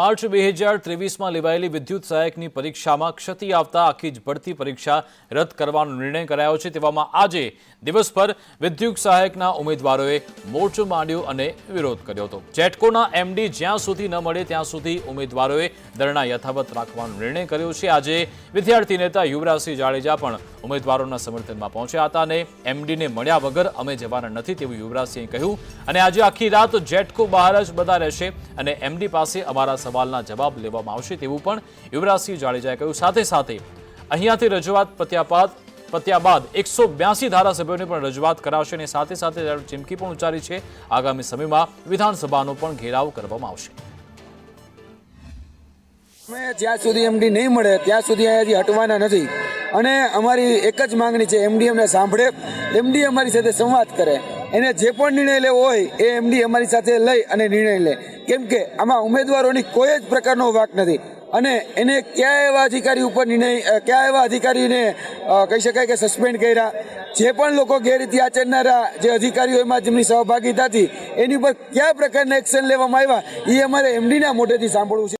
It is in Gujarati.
માર્ચ બે હજાર ત્રેવીસમાં લેવાયેલી વિદ્યુત સહાયકની પરીક્ષામાં ક્ષતિ આવતા આખી જ ભરતી પરીક્ષા રદ કરવાનો નિર્ણય કરાયો છે. તેવામાં આજે દિવસભર વિદ્યુત સહાયકના ઉમેદવારોએ મોરચો માંડ્યો અને વિરોધ કર્યો હતો. જેટકોના એમડી જ્યાં સુધી ન મળે ત્યાં સુધી ઉમેદવારોએ ધરણા યથાવત રાખવાનો નિર્ણય કર્યો છે. આજે વિદ્યાર્થી નેતા યુવરાજસિંહ જાડેજા પણ ઉમેદવારોના સમર્થનમાં પહોંચ્યા હતા અને એમડીને મળ્યા વગર અમે જવાના નથી તેવું યુવરાજસિંહે કહ્યું. અને આજે આખી રાત જેટકો બહાર જ બધા રહેશે અને એમડી પાસે અમારા સવાલના જવાબ લેવામાં આવશે તેવું પણ યુવરાજસિંહ જાડેજાએ કહ્યું. સાથે સાથે અહીંયાથી રજૂઆત પ્રત્યાપાત પત્યા બાદ એકસો બ્યાસી ધારાસભ્યોને પણ રજૂઆત કરાવશે અને સાથે સાથે ચીમકી પણ ઉચ્ચારી છે. આગામી સમયમાં વિધાનસભાનો પણ ઘેરાવ કરવામાં આવશે. અમે જ્યાં સુધી એમડી નહીં મળે, ત્યાં સુધી અહીંયાથી હટવાના નથી. અને અમારી એક જ માંગણી છે એમડી અમને સાંભળે. એમડી અમારી સાથે સંવાદ કરે. એને જે પણ નિર્ણય લેવો હોય, એ એમડી અમારી સાથે લઈ અને નિર્ણય લે. કેમ કે આમાં ઉમેદવારોની કોઈ જ પ્રકારનો વાક નથી. અને એને કયા એવા અધિકારી ઉપર નિર્ણય કયા એવા અધિકારીને કહી શકાય કે સસ્પેન્ડ કર્યા? જે પણ લોકો ગેરરીતિ આચરનારા જે અધિકારીઓ એમાં જેમની સહભાગીતા હતી એની ઉપર કયા પ્રકારના એક્શન લેવામાં આવ્યા, એ અમારે એમડીના મોઢેથી સાંભળવું છે.